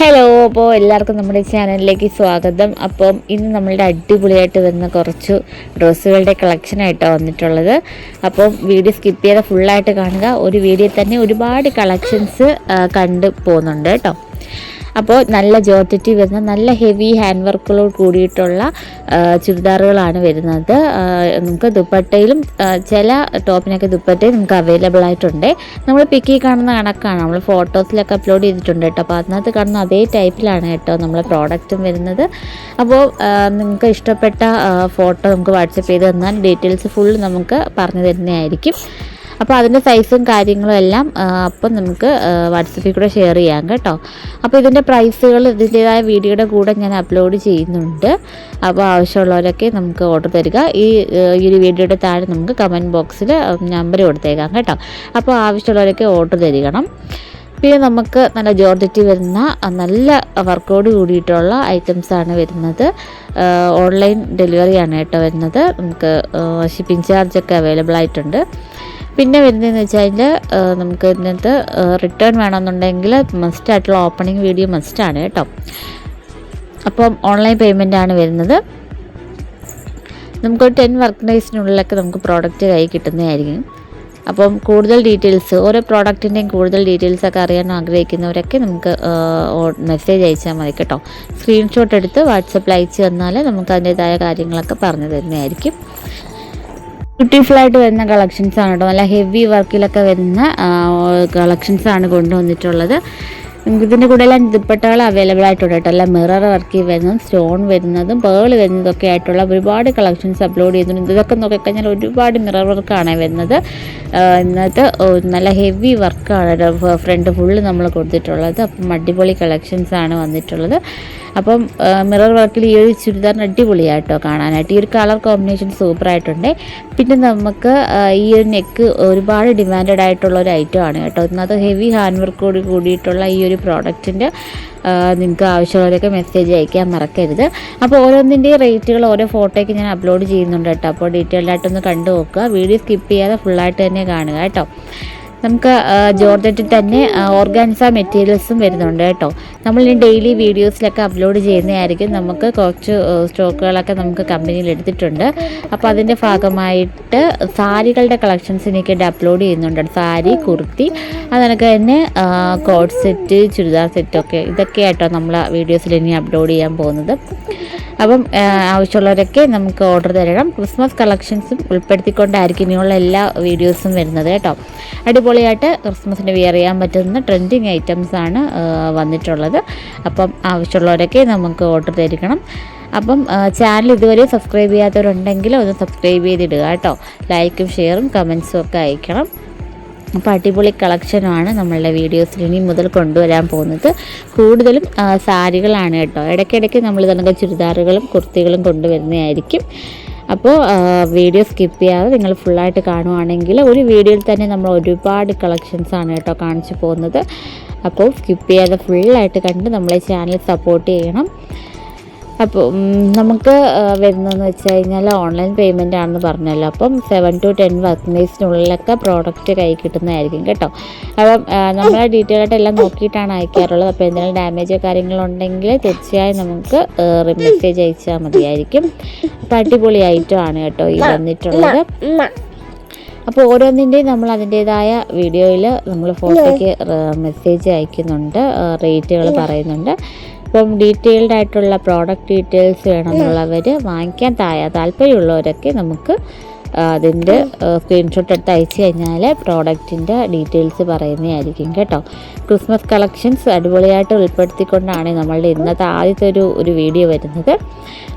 Hello അപ്പോൾ എല്ലാവർക്കും നമ്മുടെ ചാനലിലേക്ക് സ്വാഗതം. അപ്പം ഇന്ന് നമ്മളുടെ അടിപൊളിയായിട്ട് വരുന്ന കുറച്ച് ഡ്രസ്സുകളുടെ കളക്ഷനായിട്ടാണ് വന്നിട്ടുള്ളത്. അപ്പം വീഡിയോ സ്കിപ്പ് ചെയ്ത് ഫുള്ളായിട്ട് കാണുക. ഒരു വീഡിയോ തന്നെ ഒരുപാട് കളക്ഷൻസ് കണ്ടു പോകുന്നുണ്ട് കേട്ടോ. അപ്പോൾ നല്ല ജോർജറ്റി വരുന്ന നല്ല ഹെവി ഹാൻഡ് വർക്കുകളോട് കൂടിയിട്ടുള്ള ചുരിദാറുകളാണ് വരുന്നത്. നമുക്ക് ദുപ്പട്ടയിലും ചില ടോപ്പിനൊക്കെ ദുപ്പട്ടയും നമുക്ക് അവൈലബിൾ ആയിട്ടുണ്ട്. നമ്മൾ പിക്കി കാണുന്ന കണക്കാണ്. നമ്മൾ ഫോട്ടോസിലൊക്കെ അപ്ലോഡ് ചെയ്തിട്ടുണ്ട് കേട്ടോ. അപ്പോൾ അതിനകത്ത് കാണുന്ന അതേ ടൈപ്പിലാണ് കേട്ടോ നമ്മളെ പ്രോഡക്റ്റും വരുന്നത്. അപ്പോൾ നിങ്ങൾക്ക് ഇഷ്ടപ്പെട്ട ഫോട്ടോ നമുക്ക് വാട്സപ്പ് ചെയ്ത് തന്നാൽ ഡീറ്റെയിൽസ് ഫുൾ നമുക്ക് പറഞ്ഞു തരുന്നതായിരിക്കും. അപ്പോൾ അതിന്റെ സൈസും കാര്യങ്ങളും എല്ലാം അപ്പം നമുക്ക് വാട്സപ്പിൽ കൂടെ ഷെയർ ചെയ്യാം കേട്ടോ. അപ്പോൾ ഇതിന്റെ പ്രൈസുകൾ ഇതിന്റെതായ വീഡിയോയുടെ കൂടെ ഞാൻ അപ്ലോഡ് ചെയ്യുന്നുണ്ട്. അപ്പോൾ ആവശ്യമുള്ളവരൊക്കെ നമുക്ക് ഓർഡർ തരിക. ഈ ഈ ഒരു വീഡിയോയുടെ താഴെ നമുക്ക് കമന്റ് ബോക്സിൽ നമ്പർ കൊടുത്തേക്കാം കേട്ടോ. അപ്പോൾ ആവശ്യമുള്ളവരൊക്കെ ഓർഡർ തരികണം. പിന്നെ നമുക്ക് നല്ല ജോർജറ്റി വരുന്ന നല്ല വർക്കോട് കൂടിയിട്ടുള്ള ഐറ്റംസാണ് വരുന്നത്. ഓൺലൈൻ ഡെലിവറിയാണ് കേട്ടോ വരുന്നത്. നമുക്ക് ഷിപ്പിംഗ് ചാർജൊക്കെ അവൈലബിൾ ആയിട്ടുണ്ട്. പിന്നെ വരുന്നതെന്ന് വെച്ചാൽ നമുക്ക് ഇതിനകത്ത് റിട്ടേൺ വേണമെന്നുണ്ടെങ്കിൽ മസ്റ്റ് ആയിട്ടുള്ള ഓപ്പണിംഗ് വീഡിയോ മസ്റ്റാണ് കേട്ടോ. അപ്പം ഓൺലൈൻ പേയ്മെന്റ് ആണ് വരുന്നത്. നമുക്ക് ടെൻ വർക്ക് ഡേയ്സിനുള്ളിലൊക്കെ നമുക്ക് പ്രോഡക്റ്റ് കൈ കിട്ടുന്നതായിരിക്കും. അപ്പം കൂടുതൽ ഡീറ്റെയിൽസ് ഓരോ പ്രോഡക്റ്റിന്റെയും കൂടുതൽ ഡീറ്റെയിൽസ് ഒക്കെ അറിയാൻ ആഗ്രഹിക്കുന്നവരൊക്കെ നമുക്ക് മെസ്സേജ് അയച്ചാൽ മതി കേട്ടോ. സ്ക്രീൻഷോട്ട് എടുത്ത് വാട്സപ്പിൽ അയച്ചു തന്നാൽ നമുക്ക് അതിന്റെതായ കാര്യങ്ങളൊക്കെ പറഞ്ഞു തരുന്നതായിരിക്കും. ബ്യൂട്ടിഫുൾ ആയിട്ട് വരുന്ന കളക്ഷൻസ് ആണ് കേട്ടോ നല്ല ഹെവി വർക്കിലൊക്കെ വരുന്ന കളക്ഷൻസ് ആണ് കൊണ്ടുവന്നിട്ടുള്ളത്. നമുക്ക് ഇതിന്റെ കൂടെ എല്ലാം ദുപ്പട്ടകൾ അവൈലബിൾ ആയിട്ടുണ്ട് കേട്ടോ. എല്ലാം മിറർ വർക്ക് വരുന്നതും സ്റ്റോൺ വരുന്നതും പേൾ വരുന്നതൊക്കെ ആയിട്ടുള്ള ഒരുപാട് കളക്ഷൻസ് അപ്ലോഡ് ചെയ്യുന്നുണ്ട് ഇതൊക്കെ നോക്കിക്കഴിഞ്ഞാൽ ഒരുപാട് മിറർ വർക്കാണ് വരുന്നത്. ഇന്നത്തെ നല്ല ഹെവി വർക്കാണ് ഫ്രണ്ട് ഫുള്ള് നമ്മൾ കൊടുത്തിട്ടുള്ളത്. അപ്പം അടിപൊളി കളക്ഷൻസ് ആണ് വന്നിട്ടുള്ളത്. അപ്പം മിറർ വർക്കിൽ ഈ ഒരു ചുരിദാറിന് അടിപൊളിയായിട്ടോ കാണാനായിട്ട്. ഈ ഒരു കളർ കോമ്പിനേഷൻ സൂപ്പർ ആയിട്ടുണ്ട്. പിന്നെ നമുക്ക് ഈ ഒരു നെക്ക് ഒരുപാട് ഡിമാൻഡഡ് ആയിട്ടുള്ള ഒരു ഐറ്റം ആണ് കേട്ടോ. ഇന്നത്തെ ഹെവി ഹാൻഡ് വർക്കോട് കൂടിയിട്ടുള്ള ഈ ഒരു പ്രോഡക്റ്റിന്റെ നിങ്ങൾക്ക് ആവശ്യമുള്ളവരൊക്കെ മെസ്സേജ് അയക്കാൻ മറക്കരുത്. അപ്പോൾ ഓരോന്നിന്റെയും റേറ്റുകൾ ഓരോ ഫോട്ടോയ്ക്ക് ഞാൻ അപ്ലോഡ് ചെയ്യുന്നുണ്ട് കേട്ടോ. അപ്പോൾ ഡീറ്റെയിൽഡായിട്ടൊന്ന് കണ്ടു നോക്കുക. വീഡിയോ സ്കിപ്പ് ചെയ്യാതെ ഫുള്ളായിട്ട് തന്നെ കാണുക കേട്ടോ. നമുക്ക് ജോർജറ്റിൽ തന്നെ ഓർഗാൻസ മെറ്റീരിയൽസും വരുന്നുണ്ട് കേട്ടോ. നമ്മൾ ഈ ഡെയിലി വീഡിയോസിലൊക്കെ അപ്ലോഡ് ചെയ്യുന്നതായിരിക്കും. നമുക്ക് കുറച്ച് സ്റ്റോക്കുകളൊക്കെ നമുക്ക് കമ്പനിയിൽ എടുത്തിട്ടുണ്ട്. അപ്പോൾ അതിന്റെ ഭാഗമായിട്ട് സാരികളുടെ കളക്ഷൻസ് എനിക്ക് അപ്ലോഡ് ചെയ്യുന്നുണ്ട്. സാരി കുർത്തി അതിനൊക്കെ തന്നെ കോഡ് സെറ്റ് ചുരിദാർ സെറ്റൊക്കെ ഇതൊക്കെ ആയിട്ടോ നമ്മൾ വീഡിയോസിൽ ഇനി അപ്ലോഡ് ചെയ്യാൻ പോകുന്നത്. അപ്പം ആവശ്യമുള്ളവരൊക്കെ നമുക്ക് ഓർഡർ തരണം. ക്രിസ്മസ് കളക്ഷൻസും ഉൾപ്പെടുത്തിക്കൊണ്ടായിരിക്കും ഇനിയുള്ള എല്ലാ വീഡിയോസും വരുന്നത് കേട്ടോ. അടിപൊളിയായിട്ട് ക്രിസ്മസിന് വിയർ ചെയ്യാൻ പറ്റുന്ന ട്രെൻഡിങ് ഐറ്റംസ് ആണ് വന്നിട്ടുള്ളത്. അപ്പം ആവശ്യമുള്ളവരൊക്കെ നമുക്ക് ഓർഡർ തരിക്കണം. അപ്പം ചാനൽ ഇതുവരെ സബ്സ്ക്രൈബ് ചെയ്യാത്തവരുണ്ടെങ്കിൽ ഒന്ന് സബ്സ്ക്രൈബ് ചെയ്തിടുക കേട്ടോ. ലൈക്കും ഷെയറും കമൻസും ഒക്കെ അയക്കണം. അപ്പോൾ അടിപൊളി കളക്ഷനാണ് നമ്മളുടെ വീഡിയോസിൽ ഇനി മുതൽ കൊണ്ടുവരാൻ പോകുന്നത്. കൂടുതലും സാരികളാണ് കേട്ടോ. ഇടയ്ക്കിടയ്ക്ക് നമ്മൾ തന്നെ ചുരിദാറുകളും കുർത്തികളും കൊണ്ടുവരുന്നതായിരിക്കും. അപ്പോൾ വീഡിയോ സ്കിപ്പ് ചെയ്യാതെ നിങ്ങൾ ഫുള്ളായിട്ട് കാണുവാണെങ്കിൽ ഒരു വീഡിയോയിൽ തന്നെ നമ്മൾ ഒരുപാട് കളക്ഷൻസാണ് കേട്ടോ കാണിച്ചു പോകുന്നത്. അപ്പോൾ സ്കിപ്പ് ചെയ്യാതെ ഫുള്ളായിട്ട് കണ്ട് നമ്മളെ ചാനൽ സപ്പോർട്ട് ചെയ്യണം. അപ്പോൾ നമുക്ക് വരുന്നതെന്ന് വെച്ച് കഴിഞ്ഞാൽ ഓൺലൈൻ പേയ്മെന്റ് ആണെന്ന് പറഞ്ഞല്ലോ. അപ്പം സെവൻ ടു ടെൻ വർക്ക് ഡേയ്സിനുള്ളിലൊക്കെ പ്രോഡക്റ്റ് കൈ കിട്ടുന്നതായിരിക്കും കേട്ടോ. അപ്പം നമ്മൾ ഡീറ്റെയിൽ ആയിട്ട് എല്ലാം നോക്കിയിട്ടാണ് അയക്കാറുള്ളത്. അപ്പോൾ എന്തെങ്കിലും ഡാമേജോ കാര്യങ്ങളോ ഉണ്ടെങ്കിൽ തീർച്ചയായും നമുക്ക് മെസ്സേജ് അയച്ചാൽ മതിയായിരിക്കും. അപ്പോൾ അടിപൊളി ഐറ്റം ആണ് കേട്ടോ ഈ വന്നിട്ടുള്ളത്. അപ്പോൾ ഓരോന്നിന്റെയും നമ്മൾ അതിന്റേതായ വീഡിയോയിൽ നമ്മൾ ഫോട്ടോയ്ക്ക് മെസ്സേജ് അയക്കുന്നുണ്ട് റേറ്റുകൾ പറയുന്നുണ്ട്. അപ്പം ഡീറ്റെയിൽഡ് ആയിട്ടുള്ള പ്രോഡക്റ്റ് ഡീറ്റെയിൽസ് വേണമെന്നുള്ളവർ വാങ്ങിക്കാൻ തായ താല്പര്യമുള്ളവരൊക്കെ നമുക്ക് അതിന്റെ സ്ക്രീൻഷോട്ട് എടുത്ത് അയച്ചു കഴിഞ്ഞാൽ പ്രോഡക്റ്റിന്റെ ഡീറ്റെയിൽസ് പറയുന്നതായിരിക്കും കേട്ടോ. ക്രിസ്മസ് കളക്ഷൻസ് അടിപൊളിയായിട്ട് ഉൾപ്പെടുത്തിക്കൊണ്ടാണ് നമ്മളുടെ ഇന്നത്തെ ആദ്യത്തെ ഒരു ഒരു വീഡിയോ വരുന്നത്.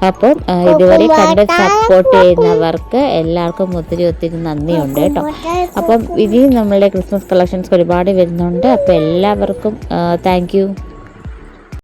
അപ്പം ഇതുവരെ കണ്ട് സപ്പോർട്ട് ചെയ്യുന്നവർക്ക് എല്ലാവർക്കും ഒത്തിരി ഒത്തിരി നന്ദിയുണ്ട് കേട്ടോ. അപ്പം ഇനിയും നമ്മളുടെ ക്രിസ്മസ് കളക്ഷൻസ് ഒരുപാട് വരുന്നുണ്ട്. അപ്പോൾ എല്ലാവർക്കും താങ്ക് യു